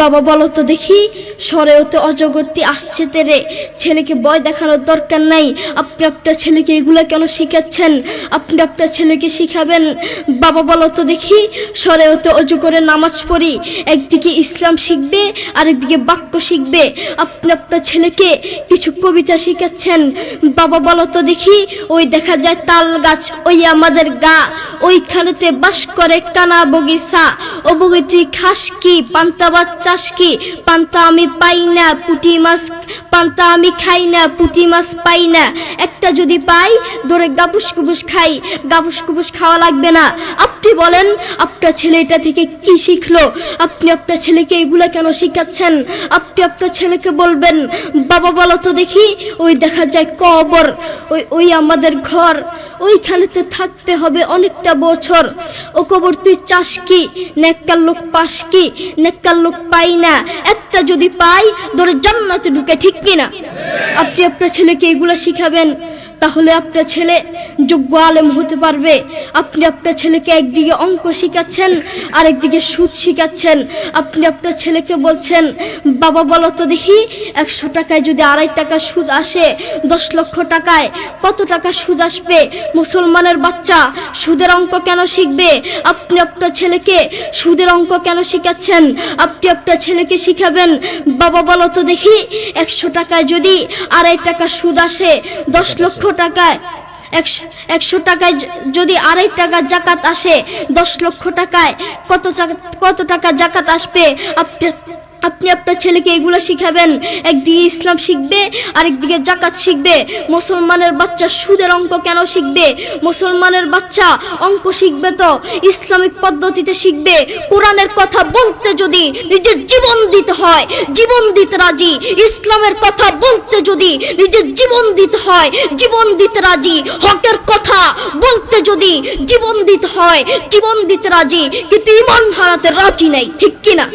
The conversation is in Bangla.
বাবা বলো তো দেখি, সরেও তো অজগরটি আসছে তেরে। ছেলেকে ভয় দেখানোর দরকার নাই। আপনি আপনার ছেলেকে এগুলো কেন শিখাচ্ছেন? আপনি আপনার ছেলেকে শিখাবেন। বাবা বলো তো দেখি, সরেও তো অজু করে নামাজ পড়ি। একদিকে ইসলাম শিখবে, আরেকদিকে বাক্য শিখবে। আপনি আপনার ছেলেকে কিছু কবিতা শিখাচ্ছেন। বাবা বলো তো দেখি, ওই দেখা যায় তাল গাছ, ওই আমাদের গা। ওইখানেতে বাস করে কানা বগিচা। ও বগিটি খাস কি পান্তা ভাত চাষ কি পান্তা আমি পাই না, পুঁটি মাছ পান্তা আমি খাই না, পুঁটি মাছ পাই না। একটা যদি পাই, ধরে গাবুস কুবুস খাই। গাবুস কুবুস খাওয়া লাগবে না। আপনি বলেন, আপনার ছেলে এটা থেকে কি শিখলো? আপনি আপনার ছেলেকে এগুলা কেন শিখাচ্ছেন? আপনি আপনার ছেলেকে বলবেন, বাবা, বলো তো দেখি, ওই দেখা যায় কবর, ওই ওই আমাদের ঘর, ওইখানেতে থাকতে হবে অনেকটা বছর। ও কবর তুই চাস কি? নেককার লোক পাস কি? নেককার লোক পাই না। একটা যদি পাই, ধরে জান্নাতে ঢুকে ঠিক কিনা? আপনি আপনার ছেলেকে এগুলো শিখাবেন? তাহলে আপনার ছেলে যোগ্য আলেম হতে পারবে। আপনি আপনার ছেলেকে একদিকে অঙ্ক শিখাচ্ছেন, আরেকদিকে সুদ শিখাচ্ছেন। আপনি আপনার ছেলেকে বলছেন, বাবা, বলো তো দেখি, একশো টাকায় যদি আড়াই টাকা সুদ আসে, দশ লক্ষ টাকায় কত টাকা সুদ আসবে? মুসলমানের বাচ্চা, সুদের অঙ্ক কেন শিখবে? আপনি আপনার ছেলেকে সুদের অঙ্ক কেন শিখাচ্ছেন? আপনি আপনার ছেলেকে শিখাবেন, বাবা, বলো তো দেখি, একশো টাকায় যদি আড়াই টাকা সুদ আসে, দশ লক্ষ টাকায়, একশো টাকায় যদি আড়াই টাকা জাকাত আসে, দশ লক্ষ টাকায়, কত কত টাকা জাকাত আসবে? আপনি আপনি আপনার ছেলেকে এগুলো শিখাবেন। একদিকে ইসলাম শিখবে, আরেকদিকে জাকাত শিখবে। মুসলমানের বাচ্চা সুদের অঙ্ক কেন শিখবে? মুসলমানের বাচ্চা অঙ্ক শিখবে তো ইসলামিক পদ্ধতিতে শিখবে। কোরআনের কথা বলতে যদি নিজের জীবন দিতে হয়, জীবন দিতে রাজি। ইসলামের কথা বলতে যদি নিজের জীবন দিতে হয়, জীবন দিতে রাজি। হকের কথা বলতে যদি জীবন দিতে হয়, জীবন দিতে রাজি। কিন্তু ইমান হারাতে রাজি নাই, ঠিক কিনা?